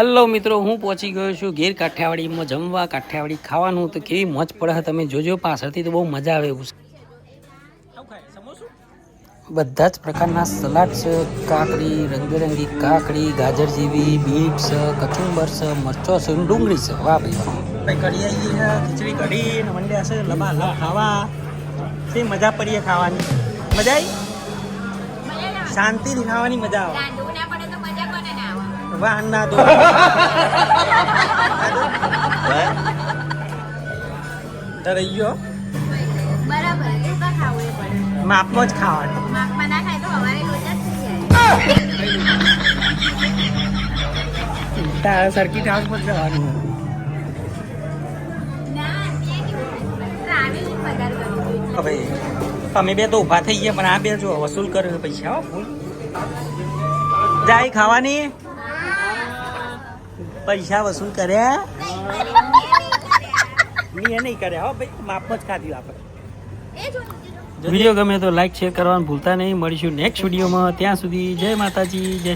Hello મિત્રો હું પહોંચી ગયો છું ગીર કાઠિયાવાડીમાં જમવા કાઠિયાવાડી ખાવાનું. તો કેવી મોજ પડે છે તમે જોજો પાછળથી તો બહુ મજા આવે એવું બધા જ પ્રકારના સલાડ છે કાકડી રંગબેરંગી કાકડી ગાજર જેવી બીટ છે કચુંબર છે મરચો છે ડુંગળી છે. વાહ ભાઈ વાહ. કઢી ખીચડી કઢી ને મંડ્યા છે લબા લબ ખાવા. તે મજા પડીએ ખાવાની? મજા આવી? શાંતિથી ખાવાની મજા આવે. વાહ ના દો ગયો બરાબર એ તો ખાવું એ પડે માપમાં જ ખાવાનું માપમાં ના ખાય તો હવારે લોચા જ થઈ જાય તારે પર જવાનું કરવું જોઈએ હવે તમે બે તો ઊભા થઈ ગયા પણ આ બે જો વસૂલ કરે પૈસા હો ફૂલ જાય ખાવાની પૈસા વસૂલ કર્યા મેં નહીં કર્યા હો ભાઈ માપમાં જ ખાધી આપણે. વીડિયો ગમે તો લાઈક શેર કરવાનું ભૂલતા નહીં. મળીશું નેક્સ્ટ વિડીયોમાં. ત્યાં સુધી જય માતાજી જય